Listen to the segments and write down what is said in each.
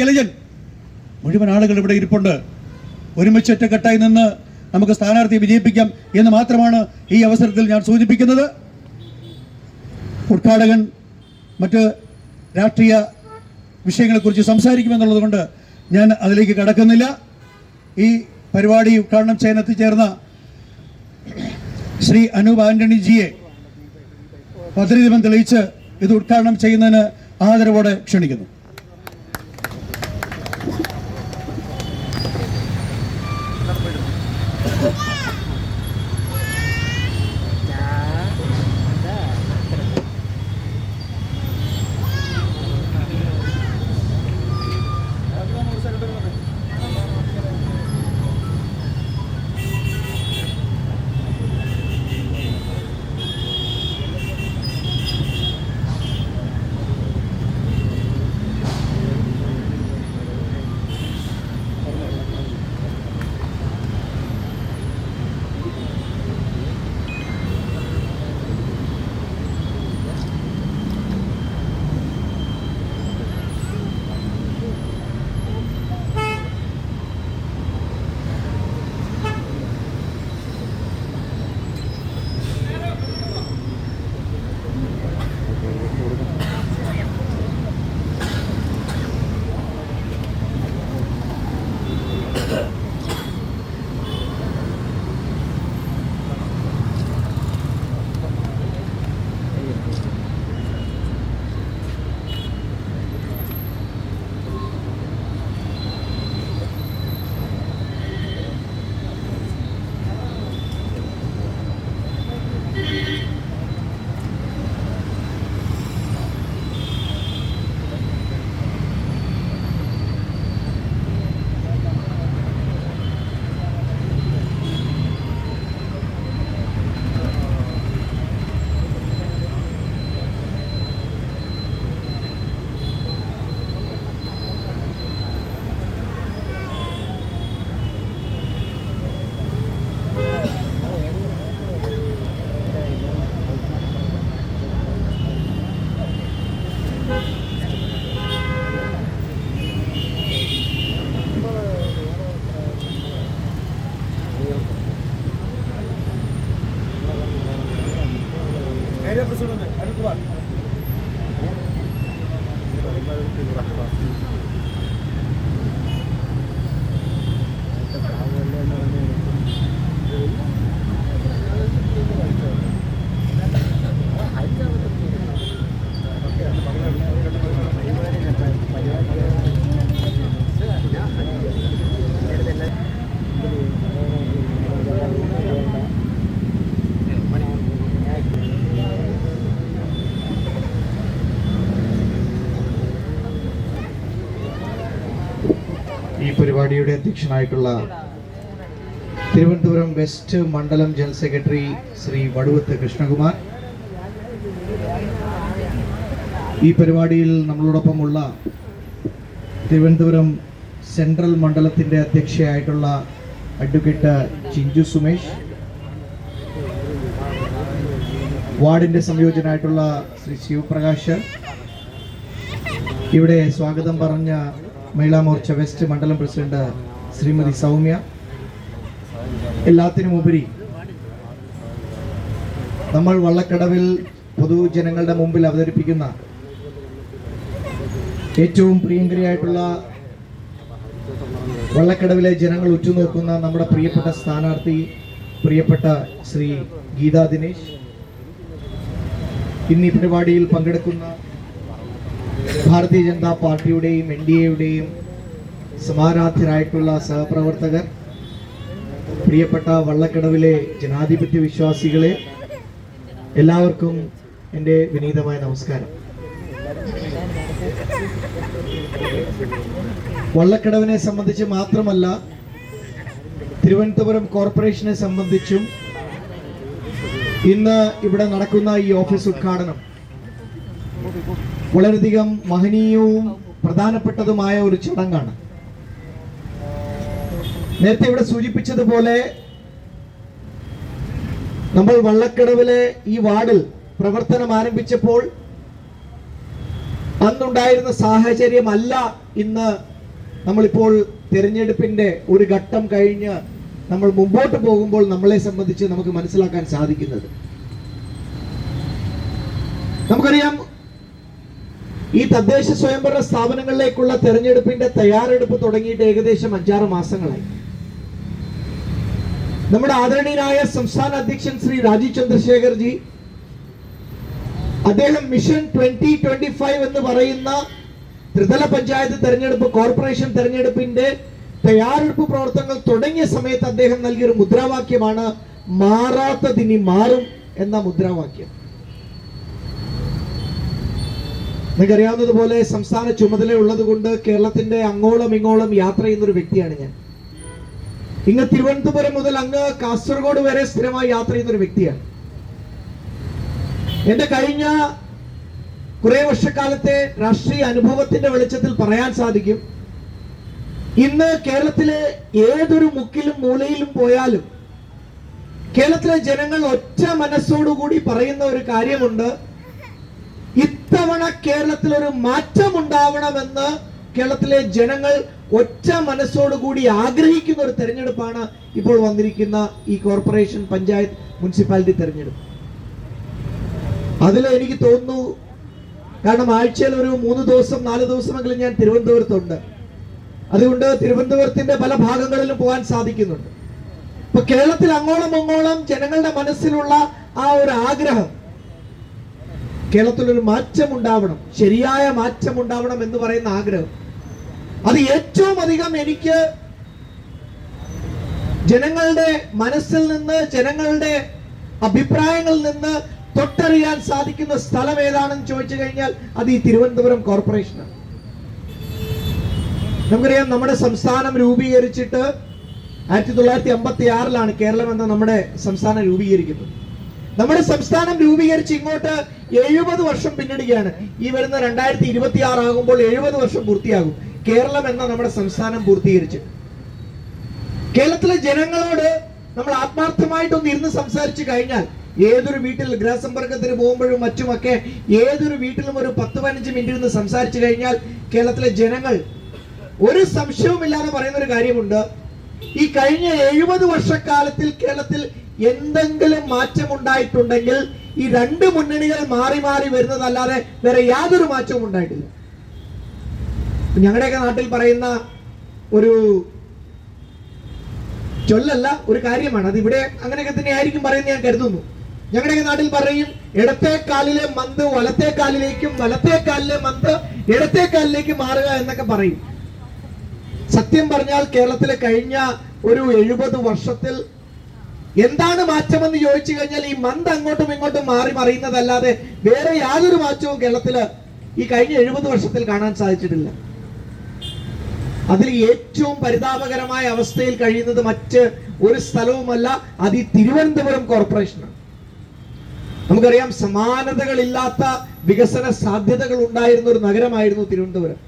ഇലജൻ മുഴുവൻ ആളുകൾ ഇവിടെ ഇരിപ്പുണ്ട്. ഒരുമിച്ച് ഒറ്റക്കെട്ടായി നിന്ന് നമുക്ക് സ്ഥാനാർത്ഥിയെ വിജയിപ്പിക്കാം എന്ന് മാത്രമാണ് ഈ അവസരത്തിൽ ഞാൻ സൂചിപ്പിക്കുന്നത്. ഉദ്ഘാടകൻ മറ്റ് രാഷ്ട്രീയ വിഷയങ്ങളെക്കുറിച്ച് സംസാരിക്കുമെന്നുള്ളത് കൊണ്ട് ഞാൻ അതിലേക്ക് കടക്കുന്നില്ല. ഈ പരിപാടി ഉദ്ഘാടനം ചെയ്യാൻ എത്തിച്ചേർന്ന ശ്രീ അനൂപ് ആന്റണിജിയെ പത്രിദീപം തെളിയിച്ച് ഇത് ഉദ്ഘാടനം ചെയ്യുന്നതിന് ആദരവോടെ ക്ഷണിക്കുന്നു. ഈ പരിപാടിയുടെ അധ്യക്ഷനായിട്ടുള്ള തിരുവനന്തപുരം വെസ്റ്റ് മണ്ഡലം ജനറൽ സെക്രട്ടറി ശ്രീ വടുവത്ത് കൃഷ്ണകുമാർ. ഈ പരിപാടിയിൽ നമ്മളോടൊപ്പമുള്ള തിരുവനന്തപുരം സെൻട്രൽ മണ്ഡലത്തിന്റെ അധ്യക്ഷയായിട്ടുള്ള അഡ്വക്കേറ്റ് ചിഞ്ചു സുമേഷ്. വാർഡിന്റെ സംയോജനായിട്ടുള്ള ശ്രീ ശിവപ്രകാശ്. ഇവിടെ സ്വാഗതം പറഞ്ഞ മഹിളാ മോർച്ച വെസ്റ്റ് മണ്ഡലം പ്രസിഡന്റ് ശ്രീമതി സൗമ്യ. എല്ലാത്തിനുമുപരി നമ്മൾ വള്ളക്കടവിൽ പൊതുജനങ്ങളുടെ മുമ്പിൽ അവതരിപ്പിക്കുന്ന ഏറ്റവും പ്രിയങ്കരിയായിട്ടുള്ള വള്ളക്കടവിലെ ജനങ്ങൾ ഉറ്റുനോക്കുന്ന നമ്മുടെ പ്രിയപ്പെട്ട സ്ഥാനാർത്ഥി പ്രിയപ്പെട്ട ശ്രീ ഗീതാ ദിനേശ്. ഇന്ന് ഈ പരിപാടിയിൽ പങ്കെടുക്കുന്ന ഭാരതീയ ജനതാ പാർട്ടിയുടെയും എൻ ഡി എയുടെയും സമാരാധ്യരായിട്ടുള്ള സഹപ്രവർത്തകർ പ്രിയപ്പെട്ട വള്ളക്കടവിലെ ജനാധിപത്യ വിശ്വാസികളെ എല്ലാവർക്കും എന്റെ വിനീതമായ നമസ്കാരം. വള്ളക്കടവിനെ സംബന്ധിച്ച് മാത്രമല്ല തിരുവനന്തപുരം കോർപ്പറേഷനെ സംബന്ധിച്ചും ഇന്ന് ഇവിടെ നടക്കുന്ന ഈ ഓഫീസ് ഉദ്ഘാടനം വളരെയധികം മഹനീയവും പ്രധാനപ്പെട്ടതുമായ ഒരു ചടങ്ങാണ്. നേരത്തെ ഇവിടെ സൂചിപ്പിച്ചതുപോലെ നമ്മൾ വള്ളക്കടവിലെ ഈ വാർഡിൽ പ്രവർത്തനം ആരംഭിച്ചപ്പോൾ അന്നുണ്ടായിരുന്ന സാഹചര്യമല്ല ഇന്ന് നമ്മളിപ്പോൾ തിരഞ്ഞെടുപ്പിന്റെ ഒരു ഘട്ടം കഴിഞ്ഞ് നമ്മൾ മുമ്പോട്ട് പോകുമ്പോൾ നമ്മളെ സംബന്ധിച്ച് നമുക്ക് മനസ്സിലാക്കാൻ സാധിക്കുന്നത്. നമുക്കറിയാം ഈ തദ്ദേശ സ്വയംഭരണ സ്ഥാപനങ്ങളിലേക്കുള്ള തെരഞ്ഞെടുപ്പിന്റെ തയ്യാറെടുപ്പ് തുടങ്ങിയിട്ട് ഏകദേശം അഞ്ചാറ് മാസങ്ങളായി. നമ്മുടെ ആദരണീയനായ സംസ്ഥാന അധ്യക്ഷൻ ശ്രീ രാജീവ് ചന്ദ്രശേഖർ ജി അദ്ദേഹം മിഷൻ ട്വന്റി ട്വന്റി ഫൈവ് എന്ന് പറയുന്ന ത്രിതല പഞ്ചായത്ത് തെരഞ്ഞെടുപ്പ് കോർപ്പറേഷൻ തെരഞ്ഞെടുപ്പിന്റെ തയ്യാറെടുപ്പ് പ്രവർത്തനങ്ങൾ തുടങ്ങിയ സമയത്ത് അദ്ദേഹം നൽകിയൊരു മുദ്രാവാക്യമാണ് മാറാത്തതിനി മാറും എന്ന മുദ്രാവാക്യം. നിങ്ങൾക്കറിയാവുന്നതുപോലെ സംസ്ഥാന ചുമതല ഉള്ളത് കൊണ്ട് കേരളത്തിന്റെ അങ്ങോളം ഇങ്ങോളം യാത്ര ചെയ്യുന്ന ഒരു വ്യക്തിയാണ് ഞാൻ. ഇങ്ങ് തിരുവനന്തപുരം മുതൽ അങ്ങ് കാസർഗോഡ് വരെ സ്ഥിരമായി യാത്ര ചെയ്യുന്ന ഒരു വ്യക്തിയാണ്. എന്റെ കഴിഞ്ഞ കുറെ വർഷക്കാലത്തെ രാഷ്ട്രീയ അനുഭവത്തിന്റെ വെളിച്ചത്തിൽ പറയാൻ സാധിക്കും. ഇന്ന് കേരളത്തിലെ ഏതൊരു മുക്കിലും മൂലയിലും പോയാലും കേരളത്തിലെ ജനങ്ങൾ ഒറ്റ മനസ്സോടുകൂടി പറയുന്ന ഒരു കാര്യമുണ്ട്. ഇത്തവണ കേരളത്തിൽ ഒരു മാറ്റം ഉണ്ടാവണമെന്ന് കേരളത്തിലെ ജനങ്ങൾ ഒറ്റ മനസ്സോടുകൂടി ആഗ്രഹിക്കുന്ന ഒരു തെരഞ്ഞെടുപ്പാണ് ഇപ്പോൾ വന്നിരിക്കുന്ന ഈ കോർപ്പറേഷൻ പഞ്ചായത്ത് മുനിസിപ്പാലിറ്റി തെരഞ്ഞെടുപ്പ്. അതിൽ എനിക്ക് തോന്നുന്നു കാരണം ആഴ്ചയിൽ ഒരു മൂന്ന് ദിവസം നാല് ദിവസമെങ്കിലും ഞാൻ തിരുവനന്തപുരത്തുണ്ട്. അതുകൊണ്ട് തിരുവനന്തപുരത്തിന്റെ പല ഭാഗങ്ങളിലും പോകാൻ സാധിക്കുന്നുണ്ട്. ഇപ്പൊ കേരളത്തിൽ അങ്ങോളം അങ്ങോളം ജനങ്ങളുടെ മനസ്സിലുള്ള ആ ഒരു ആഗ്രഹം കേരളത്തിൽ ഒരു മാറ്റം ഉണ്ടാവണം ശരിയായ മാറ്റം ഉണ്ടാവണം എന്ന് പറയുന്ന ആഗ്രഹം. അത് ഏറ്റവും അധികം എനിക്ക് ജനങ്ങളുടെ മനസ്സിൽ നിന്ന് ജനങ്ങളുടെ അഭിപ്രായങ്ങളിൽ നിന്ന് തൊട്ടറിയാൻ സാധിക്കുന്ന സ്ഥലം ഏതാണെന്ന് ചോദിച്ചു കഴിഞ്ഞാൽ അത് ഈ തിരുവനന്തപുരം കോർപ്പറേഷനാണ്. നമുക്കറിയാം നമ്മുടെ സംസ്ഥാനം രൂപീകരിച്ചിട്ട് ആയിരത്തി തൊള്ളായിരത്തി അമ്പത്തി ആറിലാണ് കേരളം എന്ന നമ്മുടെ സംസ്ഥാനം രൂപീകരിക്കുന്നത്. നമ്മുടെ സംസ്ഥാനം രൂപീകരിച്ച് ഇങ്ങോട്ട് എഴുപത് വർഷം പിന്നിടുകയാണ്. ഈ വരുന്ന രണ്ടായിരത്തി ഇരുപത്തി ആറ് ആകുമ്പോൾ എഴുപത് വർഷം പൂർത്തിയാകും. കേരളം എന്ന നമ്മുടെ സംസ്ഥാനം പൂർത്തീകരിച്ച്. കേരളത്തിലെ ജനങ്ങളോട് നമ്മൾ ആത്മാർത്ഥമായിട്ടൊന്ന് ഇരുന്ന് സംസാരിച്ചു കഴിഞ്ഞാൽ ഏതൊരു വീട്ടിൽ ഗൃഹസമ്പർക്കത്തിന് പോകുമ്പോഴും മറ്റുമൊക്കെ ഏതൊരു വീട്ടിലും ഒരു പത്ത് പതിനഞ്ച് മിനിറ്റ് ഇരുന്ന് സംസാരിച്ചു കഴിഞ്ഞാൽ കേരളത്തിലെ ജനങ്ങൾ ഒരു സംശയവുമില്ലാതെ പറയുന്ന ഒരു കാര്യമുണ്ട്. ഈ കഴിഞ്ഞ എഴുപത് വർഷക്കാലത്തിൽ കേരളത്തിൽ എന്തെങ്കിലും മാറ്റം ഉണ്ടായിട്ടുണ്ടെങ്കിൽ ഈ രണ്ട് മുന്നണികൾ മാറി മാറി വരുന്നതല്ലാതെ വേറെ യാതൊരു മാറ്റവും ഉണ്ടായിട്ടില്ല. ഞങ്ങളുടെയൊക്കെ നാട്ടിൽ പറയുന്ന ഒരു ചൊല്ലല്ല ഒരു കാര്യമാണ്. അത് ഇവിടെ അങ്ങനെയൊക്കെ തന്നെ ആയിരിക്കും പറയുന്നത് ഞാൻ കരുതുന്നു. ഞങ്ങളുടെയൊക്കെ നാട്ടിൽ പറയും ഇടത്തെ കാലിലെ മന്ത് വലത്തെ കാലിലേക്കും വലത്തെ കാലിലെ മന്ത് ഇടത്തെ കാലിലേക്ക് മാറുക എന്നൊക്കെ പറയും. സത്യം പറഞ്ഞാൽ കേരളത്തിലെ കഴിഞ്ഞ ഒരു എഴുപത് വർഷത്തിൽ എന്താണ് മാറ്റമെന്ന് ചോദിച്ചു കഴിഞ്ഞാൽ ഈ മന്ത് അങ്ങോട്ടും ഇങ്ങോട്ടും മാറി മറിയുന്നതല്ലാതെ വേറെ യാതൊരു മാറ്റവും കേരളത്തിൽ ഈ കഴിഞ്ഞ എഴുപത് വർഷത്തിൽ കാണാൻ സാധിച്ചിട്ടില്ല. അതിൽ ഏറ്റവും പരിതാപകരമായ അവസ്ഥയിൽ കഴിയുന്നത് മറ്റ് ഒരു സ്ഥലവുമല്ല അത് ഈ തിരുവനന്തപുരം കോർപ്പറേഷനാണ്. നമുക്കറിയാം സമാനതകളില്ലാത്ത വികസന സാധ്യതകൾ ഉണ്ടായിരുന്ന ഒരു നഗരമായിരുന്നു തിരുവനന്തപുരം.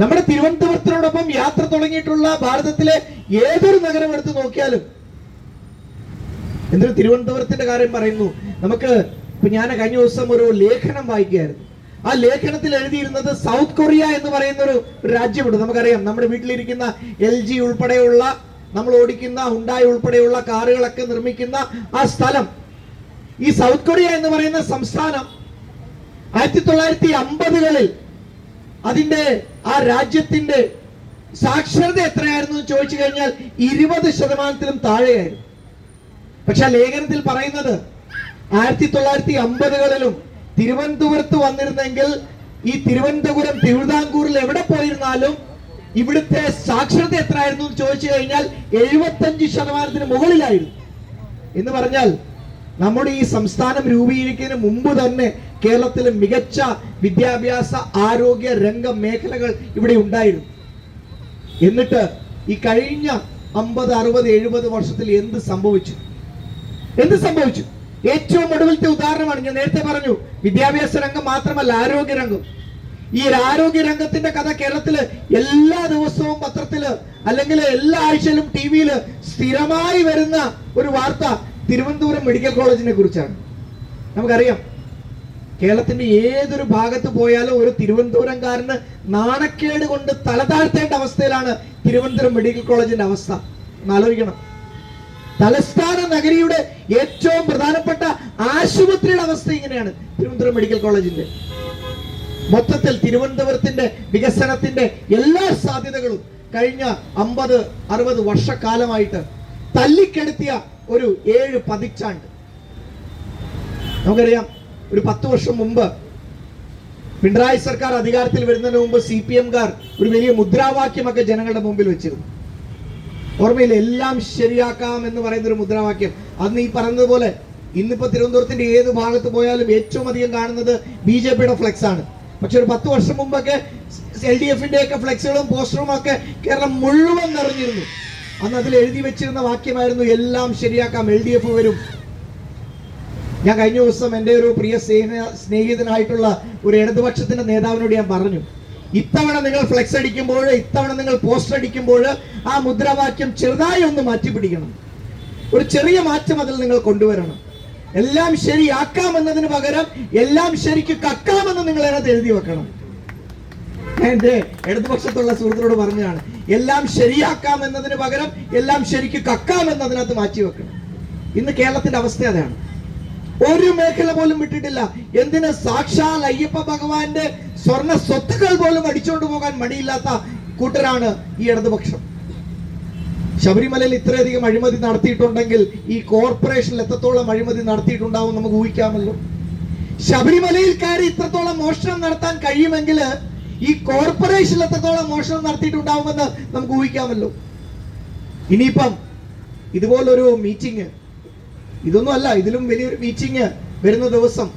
നമ്മുടെ തിരുവനന്തപുരത്തിനോടൊപ്പം യാത്ര തുടങ്ങിയിട്ടുള്ള ഭാരതത്തിലെ ഏതൊരു നഗരം എടുത്തു നോക്കിയാലും എന്തൊരു തിരുവനന്തപുരത്തിന്റെ കാര്യം പറയുന്നു. നമുക്ക് ഇപ്പൊ ഞാൻ കഴിഞ്ഞ ദിവസം ഒരു ലേഖനം വായിക്കുകയായിരുന്നു. ആ ലേഖനത്തിൽ എഴുതിയിരുന്നത് സൗത്ത് കൊറിയ എന്ന് പറയുന്ന ഒരു രാജ്യമുണ്ട്. നമുക്കറിയാം നമ്മുടെ വീട്ടിലിരിക്കുന്ന എൽ ജി ഉൾപ്പെടെയുള്ള നമ്മൾ ഓടിക്കുന്ന ഹുണ്ടായി ഉൾപ്പെടെയുള്ള കാറുകളൊക്കെ നിർമ്മിക്കുന്ന ആ സ്ഥലം. ഈ സൗത്ത് കൊറിയ എന്ന് പറയുന്ന സംസ്ഥാനം ആയിരത്തി തൊള്ളായിരത്തി അമ്പതുകളിൽ അതിന്റെ ആ രാജ്യത്തിന്റെ സാക്ഷരത എത്രയായിരുന്നു ചോദിച്ചു കഴിഞ്ഞാൽ ഇരുപത് ശതമാനത്തിലും താഴെയായിരുന്നു. പക്ഷെ ലേഖനത്തിൽ പറയുന്നത് ആയിരത്തി തൊള്ളായിരത്തി അമ്പതുകളിലും തിരുവനന്തപുരത്ത് വന്നിരുന്നെങ്കിൽ ഈ തിരുവനന്തപുരം തിരുവിതാംകൂറിൽ എവിടെ പോയിരുന്നാലും ഇവിടുത്തെ സാക്ഷരത എത്രയായിരുന്നു എന്ന് ചോദിച്ചു കഴിഞ്ഞാൽ എഴുപത്തഞ്ച് ശതമാനത്തിന് മുകളിലായിരുന്നു. എന്ന് പറഞ്ഞാൽ നമ്മുടെ ഈ സംസ്ഥാനം രൂപീകരിക്കുന്നതിന് മുമ്പ് തന്നെ കേരളത്തിലെ മികച്ച വിദ്യാഭ്യാസ ആരോഗ്യ രംഗ മേഖലകൾ ഇവിടെ ഉണ്ടായിരുന്നു. എന്നിട്ട് ഈ കഴിഞ്ഞ അമ്പത് അറുപത് എഴുപത് വർഷത്തിൽ എന്ത് സംഭവിച്ചു? എന്ത് സംഭവിച്ചു? ഏറ്റവും ഒടുവിലത്തെ ഉദാഹരണമാണ് ഞാൻ നേരത്തെ പറഞ്ഞു. വിദ്യാഭ്യാസ രംഗം മാത്രമല്ല ആരോഗ്യ രംഗം. ഈ ആരോഗ്യ രംഗത്തിന്റെ കഥ കേരളത്തിൽ എല്ലാ ദിവസവും പത്രത്തിൽ അല്ലെങ്കിൽ എല്ലാ ആഴ്ചയിലും ടി വിയിൽ സ്ഥിരമായി വരുന്ന ഒരു വാർത്ത തിരുവനന്തപുരം മെഡിക്കൽ കോളേജിനെ കുറിച്ചാണ്. നമുക്കറിയാം. കേരളത്തിന്റെ ഏതൊരു ഭാഗത്ത് പോയാലും ഒരു തിരുവനന്തപുരംകാരന് നാണക്കേട് കൊണ്ട് തല താഴ്ത്തേണ്ട അവസ്ഥയിലാണ് തിരുവനന്തപുരം മെഡിക്കൽ കോളേജിന്റെ അവസ്ഥ. ഒന്ന് ആലോചിക്കണം. തലസ്ഥാന നഗരിയുടെ ഏറ്റവും പ്രധാനപ്പെട്ട ആശുപത്രിയുടെ അവസ്ഥ ഇങ്ങനെയാണ്. തിരുവനന്തപുരം മെഡിക്കൽ കോളേജിന്റെ. മൊത്തത്തിൽ തിരുവനന്തപുരത്തിന്റെ വികസനത്തിന്റെ എല്ലാ സാധ്യതകളും കഴിഞ്ഞ അമ്പത് അറുപത് വർഷക്കാലമായിട്ട് തല്ലിക്കെടുത്തിയ ഒരു ഏഴ് പതിച്ചാണ്ട് നമുക്കറിയാം ഒരു പത്ത് വർഷം മുമ്പ് പിണറായി സർക്കാർ അധികാരത്തിൽ വരുന്നതിന് മുമ്പ് സി പി എംകാർ ഒരു വലിയ മുദ്രാവാക്യമൊക്കെ ജനങ്ങളുടെ മുമ്പിൽ വെച്ചിരുന്നു. ഓർമ്മയില്ല എല്ലാം ശരിയാക്കാം എന്ന് പറയുന്ന ഒരു മുദ്രാവാക്യം. അന്ന് ഈ പറഞ്ഞതുപോലെ ഇന്നിപ്പോ തിരുവനന്തപുരത്തിന്റെ ഏത് ഭാഗത്ത് പോയാലും ഏറ്റവും അധികം കാണുന്നത് ബി ജെ പിയുടെ ഫ്ലെക്സ് ആണ്. പക്ഷെ ഒരു പത്ത് വർഷം മുമ്പൊക്കെ എൽ ഡി എഫിന്റെ ഒക്കെ ഫ്ലെക്സുകളും പോസ്റ്ററും ഒക്കെ കേരളം മുഴുവൻ നിറഞ്ഞിരുന്നു. അന്ന് അതിൽ എഴുതി വെച്ചിരുന്ന വാക്യമായിരുന്നു എല്ലാം ശരിയാക്കാം എൽ ഡി എഫ് വരും. ഞാൻ കഴിഞ്ഞ ദിവസം എന്റെ ഒരു പ്രിയ സ്നേഹ സ്നേഹിതനായിട്ടുള്ള ഒരു ഇടതുപക്ഷത്തിന്റെ നേതാവിനോട് ഞാൻ പറഞ്ഞു. ഇത്തവണ നിങ്ങൾ ഫ്ലെക്സ് അടിക്കുമ്പോൾ ഇത്തവണ നിങ്ങൾ പോസ്റ്റർ അടിക്കുമ്പോൾ ആ മുദ്രാവാക്യം ചെറുതായി ഒന്ന് മാറ്റി പിടിക്കണം. ഒരു ചെറിയ മാറ്റം അതിൽ നിങ്ങൾ കൊണ്ടുവരണം. എല്ലാം ശരിയാക്കാം എന്നതിന് പകരം എല്ലാം ശരിക്ക് കക്കാമെന്ന് നിങ്ങൾ അതിനകത്ത് എഴുതി വെക്കണം. എന്റെ ഇടതുപക്ഷത്തുള്ള സുഹൃത്തിനോട് പറഞ്ഞതാണ് എല്ലാം ശരിയാക്കാം എന്നതിന് പകരം എല്ലാം ശരിക്ക് കക്കാം എന്നതിനകത്ത് മാറ്റി വെക്കണം. ഇന്ന് കേരളത്തിന്റെ അവസ്ഥ അതാണ്. ഒരു മേഖല പോലും വിട്ടിട്ടില്ല. എന്തിന് സാക്ഷാൽ അയ്യപ്പ ഭഗവാന്റെ സ്വർണ സ്വത്തുക്കൾ പോലും അടിച്ചുകൊണ്ട് പോകാൻ മടിയില്ലാത്ത കൂട്ടരാണ് ഈ ഇടതുപക്ഷം. ശബരിമലയിൽ ഇത്രയധികം അഴിമതി നടത്തിയിട്ടുണ്ടെങ്കിൽ ഈ കോർപ്പറേഷനിൽ എത്രത്തോളം അഴിമതി നടത്തിയിട്ടുണ്ടാവും നമുക്ക് ഊഹിക്കാമല്ലോ. ശബരിമലയിൽ കയറി ഇത്രത്തോളം മോഷണം നടത്താൻ കഴിയുമെങ്കിൽ ഈ കോർപ്പറേഷനിൽ എത്രത്തോളം മോഷണം നടത്തിയിട്ടുണ്ടാവുമെന്ന് നമുക്ക് ഊഹിക്കാമല്ലോ. ഇനിയിപ്പം ഇതുപോലൊരു മീറ്റിംഗ് ഇതൊന്നും അല്ല ഇതിലും വലിയൊരു മീറ്റിംഗ് വരുന്ന ദിവസം.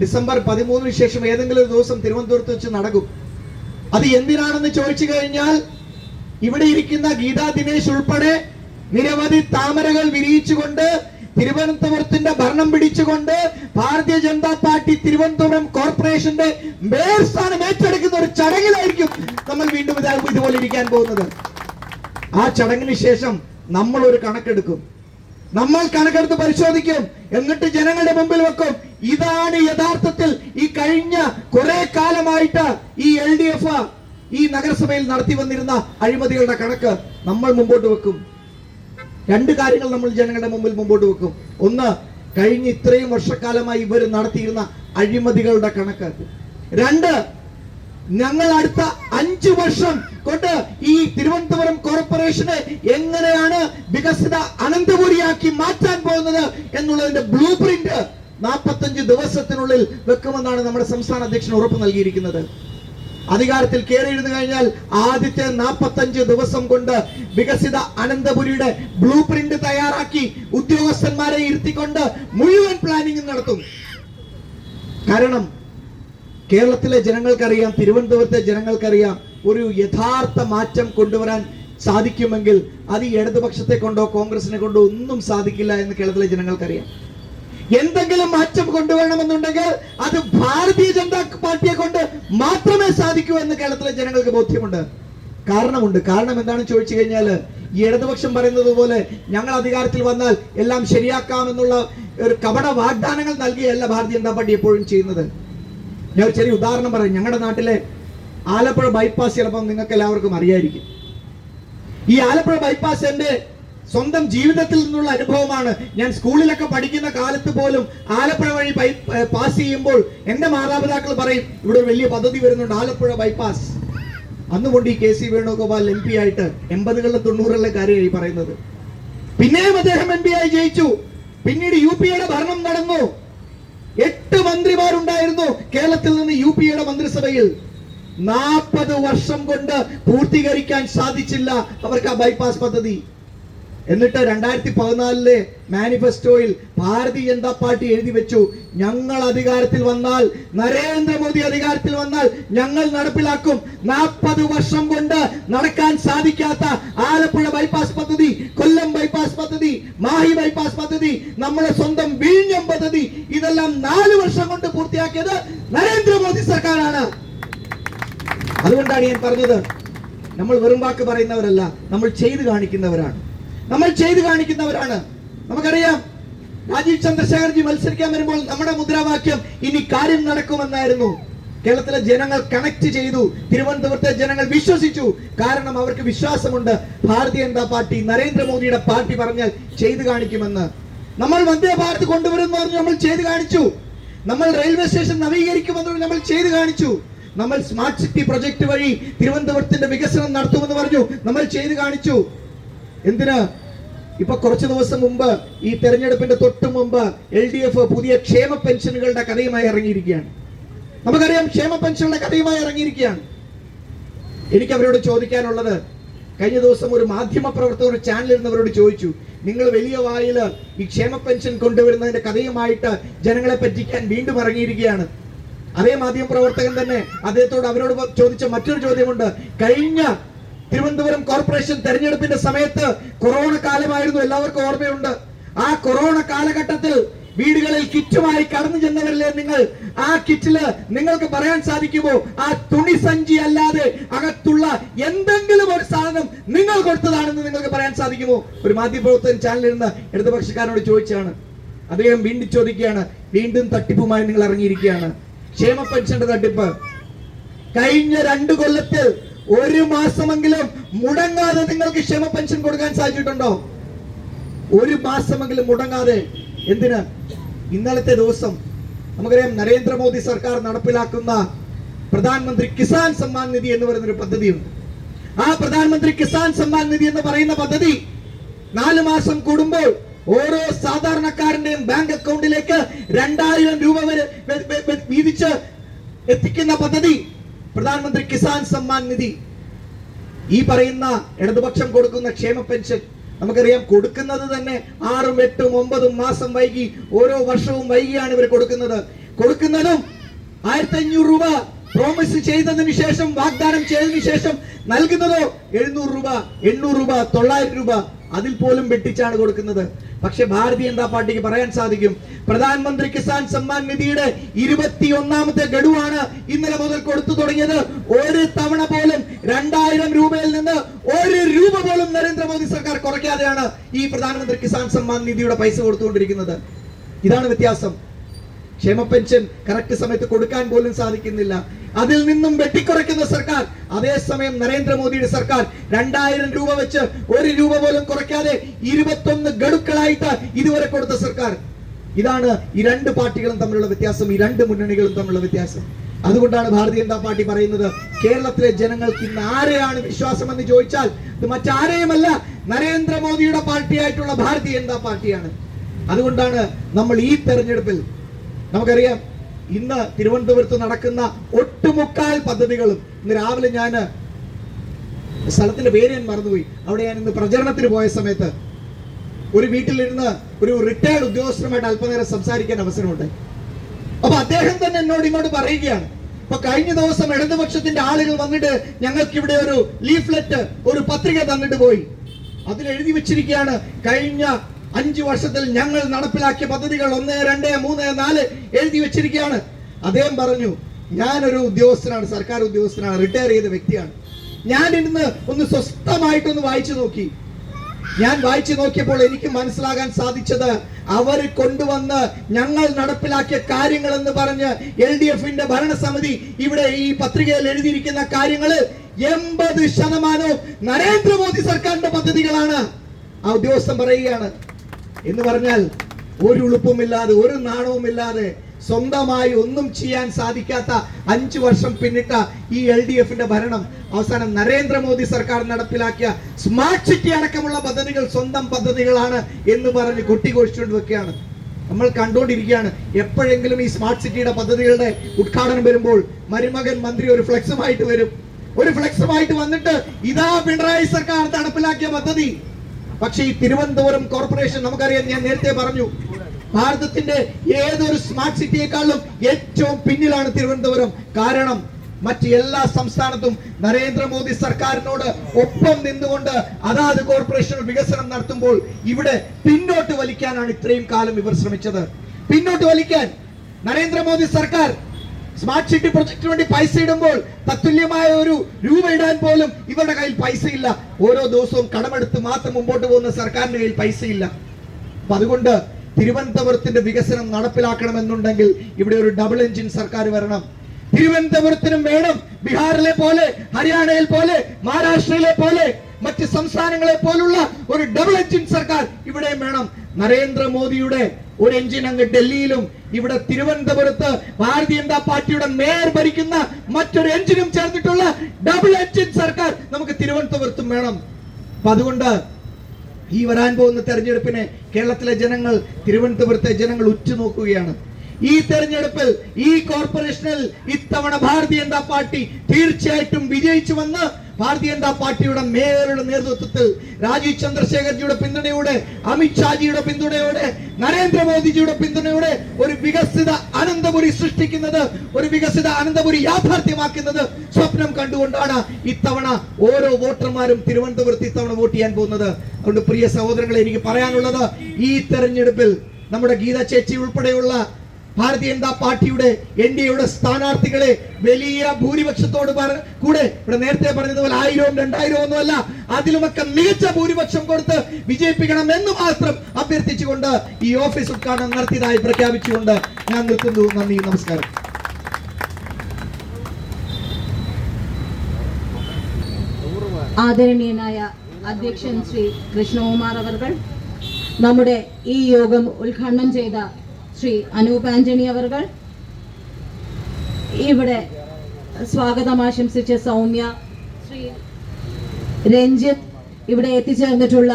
ഡിസംബർ പതിമൂന്നിന് ശേഷം ഏതെങ്കിലും ഒരു ദിവസം തിരുവനന്തപുരത്ത് വെച്ച് നടക്കും. അത് എന്തിനാണെന്ന് ചോദിച്ചു കഴിഞ്ഞാൽ ഇവിടെ ഇരിക്കുന്ന ഗീതാ ദിനേശ് ഉൾപ്പെടെ നിരവധി താമരകൾ വിരിയിച്ചുകൊണ്ട് തിരുവനന്തപുരത്തിന്റെ ഭരണം പിടിച്ചുകൊണ്ട് ഭാരതീയ ജനതാ പാർട്ടി തിരുവനന്തപുരം കോർപ്പറേഷന്റെ മേയർ സ്ഥാനം ഏറ്റെടുക്കുന്ന ഒരു ചടങ്ങിലായിരിക്കും നമ്മൾ വീണ്ടും ഇതാ ഇതുപോലെ ഇരിക്കാൻ പോകുന്നത്. ആ ചടങ്ങിന് ശേഷം നമ്മൾ ഒരു കണക്കെടുക്കും. നമ്മൾ കണക്കെടുത്ത് പരിശോധിക്കും. എന്നിട്ട് ജനങ്ങളുടെ മുമ്പിൽ വെക്കും. ഇതാണ് യഥാർത്ഥത്തിൽ ഈ കഴിഞ്ഞ കുറെ കാലമായിട്ട് ഈ എൽ ഡി എഫ് ഈ നഗരസഭയിൽ നടത്തി വന്നിരുന്ന അഴിമതികളുടെ കണക്ക് നമ്മൾ മുമ്പോട്ട് വെക്കും. രണ്ട് കാര്യങ്ങൾ നമ്മൾ ജനങ്ങളുടെ മുമ്പിൽ മുമ്പോട്ട് വെക്കും. ഒന്ന് കഴിഞ്ഞ ഇത്രയും വർഷക്കാലമായി ഇവർ നടത്തിയിരുന്ന അഴിമതികളുടെ കണക്ക്. രണ്ട് ഞങ്ങൾ അടുത്ത അഞ്ചു വർഷം കൊണ്ട് ഈ തിരുവനന്തപുരം കോർപ്പറേഷനെ എങ്ങനെയാണ് വികസിത അനന്തപുരിയാക്കി മാറ്റാൻ പോകുന്നത് എന്നുള്ളതിന്റെ ബ്ലൂ പ്രിന്റ് നാൽപ്പത്തഞ്ച് ദിവസത്തിനുള്ളിൽ വെക്കുമെന്നാണ് നമ്മുടെ സംസ്ഥാന അധ്യക്ഷൻ ഉറപ്പ് നൽകിയിരിക്കുന്നത്. അധികാരത്തിൽ കയറിയിരുന്നു കഴിഞ്ഞാൽ ആദ്യത്തെ നാൽപ്പത്തഞ്ച് ദിവസം കൊണ്ട് വികസിത അനന്തപുരിയുടെ ബ്ലൂ പ്രിന്റ് തയ്യാറാക്കി ഉദ്യോഗസ്ഥന്മാരെ ഇരുത്തിക്കൊണ്ട് മുഴുവൻ പ്ലാനിങ് നടത്തും. കാരണം കേരളത്തിലെ ജനങ്ങൾക്കറിയാം തിരുവനന്തപുരത്തെ ജനങ്ങൾക്കറിയാം ഒരു യഥാർത്ഥ മാറ്റം കൊണ്ടുവരാൻ സാധിക്കുമെങ്കിൽ അത് ഇടതുപക്ഷത്തെ കൊണ്ടോ കോൺഗ്രസിനെ കൊണ്ടോ ഒന്നും സാധിക്കില്ല എന്ന് കേരളത്തിലെ ജനങ്ങൾക്കറിയാം. എന്തെങ്കിലും മാറ്റം കൊണ്ടുവരണമെന്നുണ്ടെങ്കിൽ അത് ഭാരതീയ ജനതാ പാർട്ടിയെ കൊണ്ട് മാത്രമേ സാധിക്കൂ എന്ന് കേരളത്തിലെ ജനങ്ങൾക്ക് ബോധ്യമുണ്ട്. കാരണമുണ്ട്. കാരണം എന്താണെന്ന് ചോദിച്ചു കഴിഞ്ഞാൽ ഈ ഇടതുപക്ഷം പറയുന്നത് പോലെ ഞങ്ങൾ അധികാരത്തിൽ വന്നാൽ എല്ലാം ശരിയാക്കാമെന്നുള്ള ഒരു കപട വാഗ്ദാനങ്ങൾ നൽകിയല്ല ഭാരതീയ ജനതാ പാർട്ടി എപ്പോഴും ചെയ്യുന്നത്. ഞാൻ ചെറിയ ഉദാഹരണം പറയാം. ഞങ്ങളുടെ നാട്ടിലെ ആലപ്പുഴ ബൈപ്പാസ് ചിലപ്പോൾ നിങ്ങൾക്ക് എല്ലാവർക്കും അറിയായിരിക്കും. ഈ ആലപ്പുഴ ബൈപ്പാസ് എന്റെ സ്വന്തം ജീവിതത്തിൽ നിന്നുള്ള അനുഭവമാണ്. ഞാൻ സ്കൂളിലൊക്കെ പഠിക്കുന്ന കാലത്ത് പോലും ആലപ്പുഴ വഴി പാസ് ചെയ്യുമ്പോൾ എന്റെ മാതാപിതാക്കൾ പറയും ഇവിടെ ഒരു വലിയ പദ്ധതി വരുന്നുണ്ട് ആലപ്പുഴ ബൈപ്പാസ് അന്നുകൊണ്ട് ഈ K C Venugopal M P ആയിട്ട് എൺപതുകളിലെ തൊണ്ണൂറുകളിലെ കാര്യമായി പറയുന്നത്. പിന്നെയും അദ്ദേഹം എം പി ആയി ജയിച്ചു. പിന്നീട് യു പിയുടെ ഭരണം നടന്നു. എട്ട് മന്ത്രിമാരുണ്ടായിരുന്നു കേരളത്തിൽ നിന്ന് യു പിയുടെ മന്ത്രിസഭയിൽ. നാൽപ്പത് വർഷം കൊണ്ട് പൂർത്തീകരിക്കാൻ സാധിച്ചില്ല. അവർക്ക് ആ ബൈപ്പാസ് പദ്ധതി. എന്നിട്ട് രണ്ടായിരത്തി പതിനാലിലെ മാനിഫെസ്റ്റോയിൽ ഭാരതീയ ജനതാ പാർട്ടി എഴുതി വെച്ചു. ഞങ്ങൾ അധികാരത്തിൽ വന്നാൽ നരേന്ദ്രമോദി അധികാരത്തിൽ വന്നാൽ ഞങ്ങൾ നടപ്പിലാക്കും. നാൽപ്പത് വർഷം കൊണ്ട് നടക്കാൻ സാധിക്കാത്ത ആലപ്പുഴ ബൈപ്പാസ് പദ്ധതി കൊല്ലം ബൈപ്പാസ് പദ്ധതി മാഹി ബൈപ്പാസ് പദ്ധതി നമ്മുടെ സ്വന്തം വിഴിഞ്ഞം പദ്ധതി ഇതെല്ലാം നാല് വർഷം കൊണ്ട് പൂർത്തിയാക്കിയത് നരേന്ദ്രമോദി സർക്കാരാണ്. അതുകൊണ്ടാണ് ഞാൻ പറഞ്ഞത് നമ്മൾ വെറും വാക്ക് പറയുന്നവരല്ല നമ്മൾ ചെയ്തു കാണിക്കുന്നവരാണ്. നമ്മൾ ചെയ്തു കാണിക്കുന്നവരാണ്. നമുക്കറിയാം രാജീവ് ചന്ദ്രശേഖർജി മത്സരിക്കാൻ വരുമ്പോൾ നമ്മുടെ മുദ്രാവാക്യം ഇനി കാര്യം നടക്കുമെന്നായിരുന്നു. കേരളത്തിലെ ജനങ്ങൾ കണക്ട് ചെയ്തു തിരുവനന്തപുരത്തെ ജനങ്ങൾ വിശ്വസിച്ചു. കാരണം അവർക്ക് വിശ്വാസമുണ്ട്. ഭാരതീയ ജനതാ പാർട്ടി നരേന്ദ്രമോദിയുടെ പാർട്ടി പറഞ്ഞാൽ ചെയ്തു കാണിക്കുമെന്ന്. നമ്മൾ വന്ദേ ഭാരത് കൊണ്ടുവരുമെന്ന് പറഞ്ഞു നമ്മൾ ചെയ്തു കാണിച്ചു. നമ്മൾ റെയിൽവേ സ്റ്റേഷൻ നവീകരിക്കുമെന്ന് നമ്മൾ ചെയ്തു കാണിച്ചു. നമ്മൾ സ്മാർട്ട് സിറ്റി പ്രൊജക്ട് വഴി തിരുവനന്തപുരത്തിന്റെ വികസനം നടത്തുമെന്ന് പറഞ്ഞു നമ്മൾ ചെയ്തു കാണിച്ചു. എന്തിനാ? ഇപ്പൊ കുറച്ചു ദിവസം മുമ്പ് ഈ തെരഞ്ഞെടുപ്പിന്റെ തൊട്ട് മുമ്പ് എൽ ഡി എഫ് പുതിയ ക്ഷേമ പെൻഷനുകളുടെ കഥയുമായി ഇറങ്ങിയിരിക്കുകയാണ്. നമുക്കറിയാം ക്ഷേമ പെൻഷനുകളുടെ കഥയുമായി ഇറങ്ങിയിരിക്കുകയാണ്. എനിക്ക് അവരോട് ചോദിക്കാനുള്ളത് കഴിഞ്ഞ ദിവസം ഒരു മാധ്യമ പ്രവർത്തകർ ഒരു ചാനലിൽ അവരോട് ചോദിച്ചു നിങ്ങൾ വലിയ വായിൽ ഈ ക്ഷേമ പെൻഷൻ കൊണ്ടുവരുന്നതിന്റെ കഥയുമായിട്ട് ജനങ്ങളെ പറ്റിക്കാൻ വീണ്ടും ഇറങ്ങിയിരിക്കുകയാണ്. അതേ മാധ്യമ പ്രവർത്തകൻ തന്നെ അദ്ദേഹത്തോട് അവരോട് ചോദിച്ച മറ്റൊരു ചോദ്യമുണ്ട്. കഴിഞ്ഞ തിരുവനന്തപുരം കോർപ്പറേഷൻ തെരഞ്ഞെടുപ്പിന്റെ സമയത്ത് കൊറോണ കാലമായിരുന്നു എല്ലാവർക്കും ഓർമ്മയുണ്ട്. ആ കൊറോണ കാലഘട്ടത്തിൽ വീടുകളിൽ കിറ്റുമായി കടന്നു ചെന്നവരിലെ നിങ്ങൾ ആ കിറ്റിൽ നിങ്ങൾക്ക് പറയാൻ സാധിക്കുമോ? ആ തുണി സഞ്ചി അല്ലാതെ അകത്തുള്ള എന്തെങ്കിലും ഒരു സാധനം നിങ്ങൾ കൊടുത്തതാണെന്ന് നിങ്ങൾക്ക് പറയാൻ സാധിക്കുമോ? ഒരു മാധ്യമപ്രവർത്തകൻ ചാനലിൽ നിന്ന് ഇടതുപക്ഷക്കാരനോട് ചോദിച്ചാണ്. അദ്ദേഹം വീണ്ടും ചോദിക്കുകയാണ് വീണ്ടും തട്ടിപ്പുമായി നിങ്ങൾ ഇറങ്ങിയിരിക്കുകയാണ്. ക്ഷേമ പെൻഷന്റെ തട്ടിപ്പ്. കഴിഞ്ഞ രണ്ടു കൊല്ലത്തിൽ ഒരു മാസമെങ്കിലും മുടങ്ങാതെ നിങ്ങൾക്ക് ക്ഷമ പെൻഷൻ കൊടുക്കാൻ സാധിച്ചിട്ടുണ്ടോ? ഒരു മാസമെങ്കിലും മുടങ്ങാതെ. എന്തിന്? ഇന്നലത്തെ ദിവസം നമുക്കറിയാം നരേന്ദ്രമോദി സർക്കാർ നടപ്പിലാക്കുന്ന പ്രധാനമന്ത്രി കിസാൻ സമ്മാൻ നിധി എന്ന് പറയുന്ന ഒരു പദ്ധതിയുണ്ട്. ആ പ്രധാനമന്ത്രി കിസാൻ സമ്മാൻ നിധി എന്ന് പറയുന്ന പദ്ധതി നാല് മാസം കൂടുമ്പോൾ ഓരോ സാധാരണക്കാരന്റെയും ബാങ്ക് അക്കൗണ്ടിലേക്ക് രണ്ടായിരം രൂപ വരെ വീതിച്ച് എത്തിക്കുന്ന പദ്ധതി പ്രധാനമന്ത്രി കിസാൻ സമ്മാൻ നിധി. ഈ പറയുന്ന ഇടതുപക്ഷം കൊടുക്കുന്ന ക്ഷേമ പെൻഷൻ നമുക്കറിയാം കൊടുക്കുന്നത് തന്നെ ആറും എട്ടും ഒമ്പതും മാസം വൈകി ഓരോ വർഷവും വൈകിയാണ് ഇവർ കൊടുക്കുന്നത്. കൊടുക്കുന്നതും ആയിരത്തി അഞ്ഞൂറ് രൂപ പ്രോമിസ് ചെയ്തതിനു ശേഷം വാഗ്ദാനം ചെയ്തതിനു ശേഷം നൽകുന്നതോ എഴുന്നൂറ് രൂപ എണ്ണൂറ് രൂപ തൊള്ളായിരം രൂപ അതിൽ പോലും വെട്ടിച്ചാണ് കൊടുക്കുന്നത്. പക്ഷെ ഭാരതീയ ജനതാ പാർട്ടിക്ക് പറയാൻ സാധിക്കും പ്രധാനമന്ത്രി കിസാൻ സമ്മാൻ നിധിയുടെ ഇരുപത്തി ഒന്നാമത്തെ ഗഡുവാണ് ഇന്നലെ മുതൽ കൊടുത്തു തുടങ്ങിയത്. ഒരു തവണ പോലും രണ്ടായിരം രൂപയിൽ നിന്ന് ഒരു രൂപ പോലും നരേന്ദ്രമോദി സർക്കാർ കുറയ്ക്കാതെയാണ് ഈ പ്രധാനമന്ത്രി കിസാൻ സമ്മാൻ നിധിയുടെ പൈസ കൊടുത്തുകൊണ്ടിരിക്കുന്നത്. ഇതാണ് വ്യത്യാസം. ക്ഷേമ പെൻഷൻ കറക്റ്റ് സമയത്ത് കൊടുക്കാൻ പോലും സാധിക്കുന്നില്ല. അതിൽ നിന്നും വെട്ടിക്കുറയ്ക്കുന്ന സർക്കാർ അതേസമയം നരേന്ദ്രമോദിയുടെ സർക്കാർ രണ്ടായിരം രൂപ വെച്ച് ഒരു രൂപ പോലും കുറയ്ക്കാതെ ഇരുപത്തൊന്ന് ഗഡുക്കളായിട്ട് ഇതുവരെ കൊടുത്ത സർക്കാർ. ഇതാണ് ഈ രണ്ട് പാർട്ടികളും തമ്മിലുള്ള വ്യത്യാസം ഈ രണ്ട് മുന്നണികളും തമ്മിലുള്ള വ്യത്യാസം. അതുകൊണ്ടാണ് ഭാരതീയ ജനതാ പാർട്ടി പറയുന്നത് കേരളത്തിലെ ജനങ്ങൾക്ക് ഇന്ന് ആരെയാണ് വിശ്വാസം എന്ന് ചോദിച്ചാൽ ഇത് മറ്റാരെയുമല്ല നരേന്ദ്രമോദിയുടെ പാർട്ടിയായിട്ടുള്ള ഭാരതീയ ജനതാ പാർട്ടിയാണ്. അതുകൊണ്ടാണ് നമ്മൾ ഈ തെരഞ്ഞെടുപ്പിൽ നമുക്കറിയാം ഇന്ന് തിരുവനന്തപുരത്ത് നടക്കുന്ന ഒട്ടുമുക്കാൽ പദ്ധതികളും ഇന്ന് രാവിലെ ഞാൻ സ്ഥലത്തിന്റെ പേര് ഞാൻ മറന്നുപോയി. അവിടെ ഞാൻ ഇന്ന് പ്രചരണത്തിന് പോയ സമയത്ത് ഒരു വീട്ടിലിരുന്ന് ഒരു റിട്ടയർഡ് ഉദ്യോഗസ്ഥരുമായിട്ട് അല്പനേരം സംസാരിക്കാൻ അവസരമുണ്ട്. അപ്പൊ അദ്ദേഹം തന്നെ എന്നോട് ഇങ്ങോട്ട് പറയുകയാണ്. ഇപ്പൊ കഴിഞ്ഞ ദിവസം ഇടതുപക്ഷത്തിന്റെ ആളുകൾ വന്നിട്ട് ഞങ്ങൾക്ക് ഇവിടെ ഒരു ലീഫ്ലെറ്റ് ഒരു പത്രിക തന്നിട്ട് പോയി. അതിൽ എഴുതി വെച്ചിരിക്കുകയാണ് കഴിഞ്ഞ അഞ്ചു വർഷത്തിൽ ഞങ്ങൾ നടപ്പിലാക്കിയ പദ്ധതികൾ ഒന്ന് രണ്ട് മൂന്ന് നാല് എഴുതി വെച്ചിരിക്കുകയാണ്. അദ്ദേഹം പറഞ്ഞു ഞാനൊരു ഉദ്യോഗസ്ഥനാണ് സർക്കാർ ഉദ്യോഗസ്ഥനാണ് റിട്ടയർ ചെയ്ത വ്യക്തിയാണ്. ഞാൻ ഇന്ന് ഒന്ന് സ്വസ്ഥമായിട്ടൊന്ന് വായിച്ചു നോക്കി. ഞാൻ വായിച്ചു നോക്കിയപ്പോൾ എനിക്ക് മനസ്സിലാകാൻ സാധിച്ചത് അവർ കൊണ്ടുവന്ന് ഞങ്ങൾ നടപ്പിലാക്കിയ കാര്യങ്ങൾ എന്ന് പറഞ്ഞ് എൽ ഡി എഫിന്റെ ഭരണസമിതി ഇവിടെ ഈ പത്രികയിൽ എഴുതിയിരിക്കുന്ന കാര്യങ്ങൾ എൺപത് ശതമാനവും നരേന്ദ്രമോദി സർക്കാരിന്റെ പദ്ധതികളാണ്. ആ ഉദ്യോഗസ്ഥൻ പറയുകയാണ് എന്ന് പറഞ്ഞാൽ ഒരു ഉളുപ്പുമില്ലാതെ ഒരു നാണവുമില്ലാതെ സ്വന്തമായി ഒന്നും ചെയ്യാൻ സാധിക്കാത്ത അഞ്ചു വർഷം പിന്നിട്ട ഈ എൽ ഡി എഫിന്റെ ഭരണം അവസാനം നരേന്ദ്രമോദി സർക്കാർ നടപ്പിലാക്കിയ സ്മാർട്ട് സിറ്റി അടക്കമുള്ള പദ്ധതികൾ സ്വന്തം പദ്ധതികളാണ് എന്ന് പറഞ്ഞ് കൊട്ടിഘോഷിച്ചുകൊണ്ട് വെക്കുകയാണ്. നമ്മൾ കണ്ടുകൊണ്ടിരിക്കുകയാണ് എപ്പോഴെങ്കിലും ഈ സ്മാർട്ട് സിറ്റിയുടെ പദ്ധതികളുടെ ഉദ്ഘാടനം വരുമ്പോൾ മരുമകൻ മന്ത്രി ഒരു ഫ്ലെക്സുമായിട്ട് വരും. ഒരു ഫ്ലെക്സുമായിട്ട് വന്നിട്ട് ഇതാ പിണറായി സർക്കാർ നടപ്പിലാക്കിയ പദ്ധതി. പക്ഷേ ഈ തിരുവനന്തപുരം കോർപ്പറേഷൻ നമുക്കറിയാം ഞാൻ നേരത്തെ പറഞ്ഞു ഭാരതത്തിന്റെ ഏതൊരു സ്മാർട്ട് സിറ്റിയെക്കാളും ഏറ്റവും പിന്നിലാണ് തിരുവനന്തപുരം. കാരണം മറ്റ് എല്ലാ സംസ്ഥാനത്തും നരേന്ദ്രമോദി സർക്കാരിനോട് ഒപ്പം നിന്നുകൊണ്ട് അതാത് കോർപ്പറേഷൻ വികസനം നടത്തുമ്പോൾ ഇവിടെ പിന്നോട്ട് വലിക്കാനാണ് ഇത്രയും കാലം ഇവർ ശ്രമിച്ചത്. പിന്നോട്ട് വലിക്കാൻ നരേന്ദ്രമോദി സർക്കാർ സ്മാർട്ട് സിറ്റി പ്രൊജക്ടിന് വേണ്ടി പൈസ ഇടുമ്പോൾ തത്തുല്യമായ ഒരു രൂപ ഇടാൻ പോലും ഇവരുടെ കയ്യിൽ പൈസയില്ല. ഓരോ ദിവസവും കടമെടുത്ത് മാത്രം മുമ്പോട്ട് പോകുന്ന സർക്കാരിന്റെ കയ്യിൽ പൈസയില്ല. അപ്പൊ അതുകൊണ്ട് തിരുവനന്തപുരത്തിന്റെ വികസനം നടപ്പിലാക്കണമെന്നുണ്ടെങ്കിൽ ഇവിടെ ഒരു ഡബിൾ എഞ്ചിൻ സർക്കാർ വരണം. തിരുവനന്തപുരത്തിനും വേണം. ബീഹാറിലെ പോലെ ഹരിയാനയിൽ പോലെ മഹാരാഷ്ട്രയിലെ പോലെ മറ്റ് സംസ്ഥാനങ്ങളെ പോലുള്ള ഒരു ഡബിൾ എഞ്ചിൻ സർക്കാർ ഇവിടെയും വേണം. നരേന്ദ്രമോദിയുടെ ഒരു എഞ്ചിൻ അങ്ങ് ഡൽഹിയിലും ഇവിടെ തിരുവനന്തപുരത്ത് ഭാരതീയ ജനതാ പാർട്ടിയുടെ മേയർ ഭരിക്കുന്ന മറ്റൊരു എഞ്ചിനും ചേർന്നിട്ടുള്ള ഡബിൾ എഞ്ചിൻ സർക്കാർ നമുക്ക് തിരുവനന്തപുരത്തും വേണം. അപ്പൊ അതുകൊണ്ട് ഈ വരാൻ പോകുന്ന തെരഞ്ഞെടുപ്പിനെ കേരളത്തിലെ ജനങ്ങൾ തിരുവനന്തപുരത്തെ ജനങ്ങൾ ഉറ്റുനോക്കുകയാണ്. ഈ തെരഞ്ഞെടുപ്പിൽ ഈ കോർപ്പറേഷനിൽ ഇത്തവണ ഭാരതീയ ജനതാ പാർട്ടി തീർച്ചയായിട്ടും വിജയിച്ചുവെന്ന് ഭാരതീയ ജനതാ പാർട്ടിയുടെ മേയറുടെ നേതൃത്വത്തിൽ രാജീവ് ചന്ദ്രശേഖർജിയുടെ പിന്തുണയോടെ അമിത്ഷാജിയുടെ പിന്തുണയോടെ നരേന്ദ്രമോദിജിയുടെ പിന്തുണയോടെ ഒരു വികസിത അനന്തപുരി സൃഷ്ടിക്കുന്നത് ഒരു വികസിത അനന്തപുരി യാഥാർത്ഥ്യമാക്കുന്നത് സ്വപ്നം കണ്ടുകൊണ്ടാണ് ഇത്തവണ ഓരോ വോട്ടർമാരും തിരുവനന്തപുരത്ത് ഇത്തവണ വോട്ട് ചെയ്യാൻ പോകുന്നത്. അതുകൊണ്ട് പ്രിയ സഹോദരങ്ങളെ എനിക്ക് പറയാനുള്ളത് ഈ തെരഞ്ഞെടുപ്പിൽ നമ്മുടെ ഗീത ചേച്ചി ഉൾപ്പെടെയുള്ള ഭാരതീയ ജനതാ പാർട്ടിയുടെ എൻ ഡി എയുടെ സ്ഥാനാർത്ഥികളെ വലിയ ഭൂരിപക്ഷത്തോട് കൂടെ ഇവിടെ നേരത്തെ പറഞ്ഞതുപോലെ ആയിരവും രണ്ടായിരവും ഒന്നുമല്ല അതിലുമൊക്കെ മികച്ച ഭൂരിപക്ഷം കൊടുത്ത് വിജയിപ്പിക്കണം എന്ന് മാത്രം അഭ്യർത്ഥിച്ചുകൊണ്ട് ഈ ഓഫീസ് ഉദ്ഘാടനം നടത്തിയതായി പ്രഖ്യാപിച്ചുകൊണ്ട് ഞാൻ നിർത്തുന്നു നന്ദി നമസ്കാരം. ആദരണീയനായ അധ്യക്ഷൻ ശ്രീ കൃഷ്ണകുമാർ അവർ നമ്മുടെ ഈ യോഗം ഉദ്ഘാടനം ചെയ്ത ശ്രീ അനൂപ് ആന്റണി അവർകൾ. ഇവിടെ സ്വാഗതം ആശംസിച്ച സൗമ്യ ശ്രീ രഞ്ജിത്ത് ഇവിടെ എത്തിച്ചേർന്നിട്ടുള്ള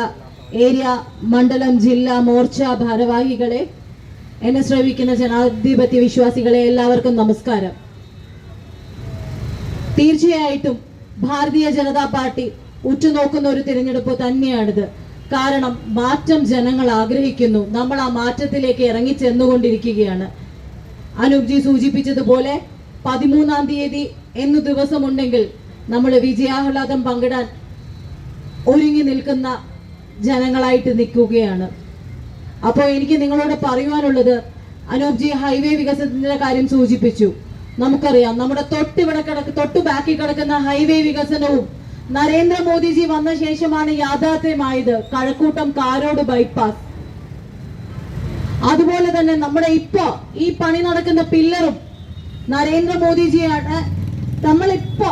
ഏരിയ മണ്ഡലം ജില്ലാ മോർച്ച ഭാരവാഹികളെ എന്നെ ശ്രവിക്കുന്ന ജനാധിപത്യ വിശ്വാസികളെ എല്ലാവർക്കും നമസ്കാരം. തീർച്ചയായിട്ടും ഭാരതീയ ജനതാ പാർട്ടി ഉറ്റുനോക്കുന്ന ഒരു തിരഞ്ഞെടുപ്പ് തന്നെയാണിത്. കാരണം മാറ്റം ജനങ്ങൾ ആഗ്രഹിക്കുന്നു. നമ്മൾ ആ മാറ്റത്തിലേക്ക് ഇറങ്ങി ചെന്നുകൊണ്ടിരിക്കുകയാണ്. അനൂപ്ജി സൂചിപ്പിച്ചതുപോലെ പതിമൂന്നാം തീയതി എന്നു ദിവസമുണ്ടെങ്കിൽ നമ്മൾ വിജയാഹ്ലാദം പങ്കിടാൻ ഒരുങ്ങി നിൽക്കുന്ന ജനങ്ങളായിട്ട് നിൽക്കുകയാണ്. അപ്പോൾ എനിക്ക് നിങ്ങളോട് പറയുവാനുള്ളത് അനൂപ്ജി ഹൈവേ വികസനത്തിന്റെ കാര്യം സൂചിപ്പിച്ചു. നമുക്കറിയാം നമ്മുടെ തൊട്ടിവിടെ കിടക്ക് തൊട്ട് ബാക്കി കിടക്കുന്ന ഹൈവേ വികസനവും നരേന്ദ്രമോദിജി വന്ന ശേഷമാണ് യാഥാർത്ഥ്യമായത് കഴക്കൂട്ടം കാരോട് ബൈപ്പാസ് അതുപോലെ തന്നെ നമ്മുടെ ഇപ്പോ ഈ പണി നടക്കുന്ന പില്ലറും നരേന്ദ്രമോദിജിയാണ്. നമ്മളിപ്പോ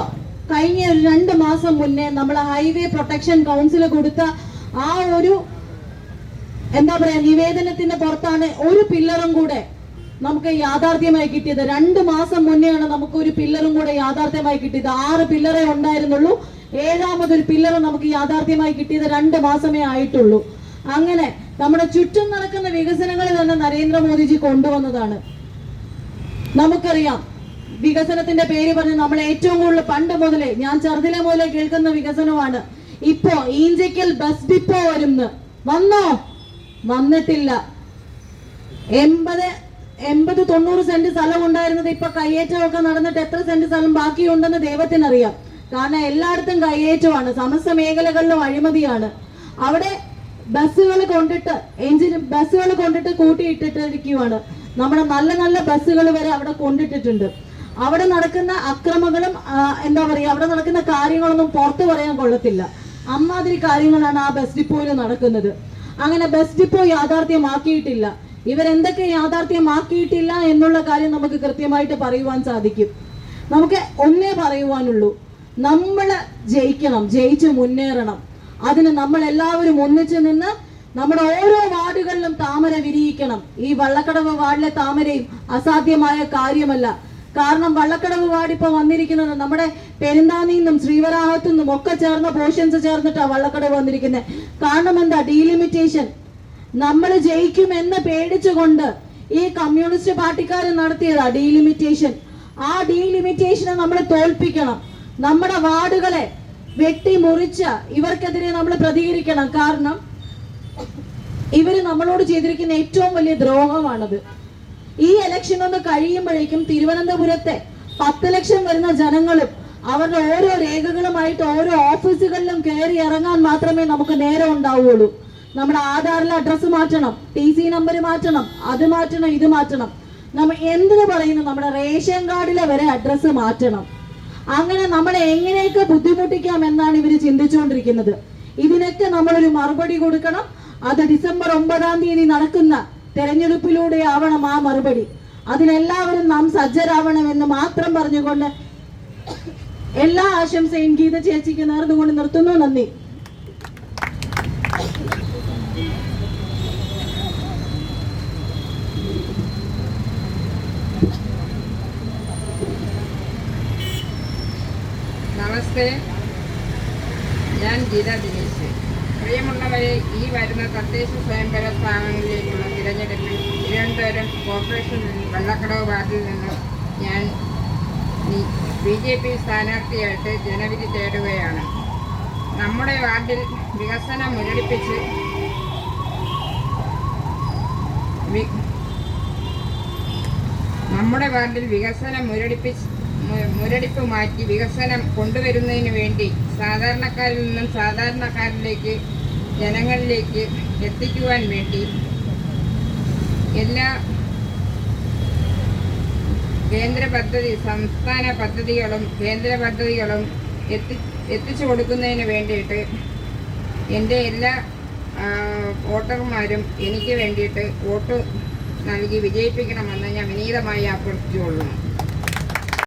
കഴിഞ്ഞ ഒരു രണ്ട് മാസം മുന്നേ നമ്മൾ ഹൈവേ പ്രൊട്ടക്ഷൻ കൗൺസിൽ കൊടുത്ത ആ ഒരു എന്താ പറയാ നിവേദനത്തിന്റെ പുറത്താണ് ഒരു പില്ലറും കൂടെ നമുക്ക് യാഥാർത്ഥ്യമായി കിട്ടിയത്. രണ്ട് മാസം മുന്നെയാണ് നമുക്ക് ഒരു പില്ലറും കൂടെ യാഥാർത്ഥ്യമായി കിട്ടിയത്. ആറ് പില്ലറേ ഉണ്ടായിരുന്നുള്ളൂ. ഏഴാമതൊരു പില്ലർ നമുക്ക് യാഥാർത്ഥ്യമായി കിട്ടിയത് രണ്ട് മാസമേ ആയിട്ടുള്ളൂ. അങ്ങനെ നമ്മുടെ ചുറ്റും നടക്കുന്ന വികസനങ്ങൾ തന്നെ നരേന്ദ്രമോദിജി കൊണ്ടുവന്നതാണ്. നമുക്കറിയാം വികസനത്തിന്റെ പേര് പറഞ്ഞ് നമ്മൾ ഏറ്റവും കൂടുതൽ പണ്ട് മുതലേ ഞാൻ ചെറുതിലെ മുതലേ കേൾക്കുന്ന വികസനമാണ്. ഇപ്പോ ഈഞ്ചയ്ക്കൽ ബസ് ഡിപ്പോ വരുന്ന്. വന്നോ? വന്നിട്ടില്ല. എൺപത് എൺപത് തൊണ്ണൂറ് സെന്റ് സ്ഥലം ഉണ്ടായിരുന്നത് ഇപ്പൊ കയ്യേറ്റമൊക്കെ നടന്നിട്ട് എത്ര സെന്റ് സ്ഥലം ബാക്കിയുണ്ടെന്ന് ദൈവത്തിനറിയാം. കാരണം എല്ലായിടത്തും കയ്യേറ്റമാണ്. സമസ്ത മേഖലകളിലും അഴിമതിയാണ്. അവിടെ ബസ്സുകൾ കൊണ്ടിട്ട് എഞ്ചിൻ ബസ്സുകൾ കൊണ്ടിട്ട് കൂട്ടിയിട്ടിട്ടിരിക്കുകയാണ് നമ്മുടെ നല്ല നല്ല ബസ്സുകൾ വരെ അവിടെ കൊണ്ടിട്ടിട്ടുണ്ട്. അവിടെ നടക്കുന്ന അക്രമങ്ങളും എന്താ പറയാ അവിടെ നടക്കുന്ന കാര്യങ്ങളൊന്നും പുറത്തു പറയാൻ കൊള്ളത്തില്ല. അമ്മാതിരി കാര്യങ്ങളാണ് ആ ബസ് ഡിപ്പോയിൽ നടക്കുന്നത്. അങ്ങനെ ബസ് ഡിപ്പോ യാഥാർത്ഥ്യമാക്കിയിട്ടില്ല. ഇവരെന്തൊക്കെ യാഥാർത്ഥ്യമാക്കിയിട്ടില്ല എന്നുള്ള കാര്യം നമുക്ക് കൃത്യമായിട്ട് പറയുവാൻ സാധിക്കും. നമുക്ക് ഒന്നേ പറയുവാനുള്ളൂ. നമ്മൾ ജയിക്കണം ജയിച്ച് മുന്നേറണം. അതിന് നമ്മൾ എല്ലാവരും ഒന്നിച്ചു നിന്ന് നമ്മുടെ ഓരോ വാർഡുകളിലും താമര വിരിയിക്കണം. ഈ വള്ളക്കടവ് വാർഡിലെ താമരയും അസാധ്യമായ കാര്യമല്ല. കാരണം വള്ളക്കടവ് വാർഡ് ഇപ്പൊ വന്നിരിക്കുന്നത് നമ്മുടെ പെരുന്താനിന്നും ശ്രീവരാഹത്തു നിന്നും ഒക്കെ ചേർന്ന പോർഷൻസ് ചേർന്നിട്ടാണ് വള്ളക്കടവ് വന്നിരിക്കുന്നത് കാരണം എന്താ? ഡീലിമിറ്റേഷൻ നമ്മൾ ജയിക്കും എന്ന് പേടിച്ചുകൊണ്ട് ഈ കമ്മ്യൂണിസ്റ്റ് പാർട്ടിക്കാർ നടത്തിയതാ ഡീലിമിറ്റേഷൻ ആ ഡീലിമിറ്റേഷനെ നമ്മൾ തോൽപ്പിക്കണം. നമ്മുടെ വാർഡുകളെ വെട്ടി മുറിച്ച് ഇവർക്കെതിരെ നമ്മൾ പ്രതികരിക്കണം. കാരണം ഇവർ നമ്മളോട് ചെയ്തിരിക്കുന്ന ഏറ്റവും വലിയ ദ്രോഹമാണത്. ഈ ഇലക്ഷൻ ഒന്ന് കഴിയുമ്പോഴേക്കും തിരുവനന്തപുരത്തെ പത്ത് ലക്ഷം വരുന്ന ജനങ്ങളും അവരുടെ ഓരോ രേഖകളുമായിട്ട് ഓരോ ഓഫീസുകളിലും കയറി ഇറങ്ങാൻ മാത്രമേ നമുക്ക് നേരം ഉണ്ടാവുകയുള്ളൂ നമ്മുടെ ആധാറിലെ അഡ്രസ്സ് മാറ്റണം ടി സി നമ്പർ മാറ്റണം അത് മാറ്റണം ഇത് മാറ്റണം. നമ്മ എന്തിനു പറയുന്നു? നമ്മുടെ റേഷൻ കാർഡിലെ വരെ അഡ്രസ്സ് മാറ്റണം. അങ്ങനെ നമ്മളെ എങ്ങനെയൊക്കെ ബുദ്ധിമുട്ടിക്കാം എന്നാണ് ഇവർ ചിന്തിച്ചുകൊണ്ടിരിക്കുന്നത്. ഇതിനൊക്കെ നമ്മളൊരു മറുപടി കൊടുക്കണം. അത് ഡിസംബർ ഒമ്പതാം തീയതി നടക്കുന്ന തെരഞ്ഞെടുപ്പിലൂടെ ആവണം ആ മറുപടി. അതിനെല്ലാവരും നാം സജ്ജരാവണമെന്ന് മാത്രം പറഞ്ഞുകൊണ്ട് എല്ലാ ആശംസയും ഗീത ചേച്ചിക്ക് നേർന്നുകൊണ്ട് നിർത്തുന്നു. നന്ദി. ഞാൻ ഗീത ദിനേശ്. പ്രിയമുള്ളവരെ ഈ വരുന്ന തദ്ദേശ സ്വയംഭര സ്ഥാപനങ്ങളിലേക്കുള്ള തിരഞ്ഞെടുപ്പിൽ തിരുവനന്തപുരം കോർപ്പറേഷൻ വെള്ളക്കടവ് വാർഡിൽ നിന്ന് ഞാൻ ബി ജെ പി സ്ഥാനാർത്ഥിയായിട്ട് ജനവിധി തേടുകയാണ്. നമ്മുടെ വാർഡിൽ വികസനം മുരടിപ്പിച്ച് നമ്മുടെ വാർഡിൽ വികസനം മുരടിപ്പിച്ച് മുരടിപ്പ് മാറ്റി വികസനം കൊണ്ടുവരുന്നതിന് വേണ്ടി സാധാരണക്കാരിൽ നിന്നും സാധാരണക്കാരിലേക്ക് ജനങ്ങളിലേക്ക് എത്തിക്കുവാൻ വേണ്ടി എല്ലാ കേന്ദ്ര പദ്ധതി സംസ്ഥാന പദ്ധതികളും കേന്ദ്ര പദ്ധതികളും എത്തി എത്തിച്ചു കൊടുക്കുന്നതിന് വേണ്ടിയിട്ട് എന്റെ എല്ലാ വോട്ടർമാരും എനിക്ക് വേണ്ടിയിട്ട് വോട്ട് നൽകി വിജയിപ്പിക്കണമെന്ന് ഞാൻ വിനീതമായി അഭ്യർത്ഥിച്ചുകൊള്ളുന്നു.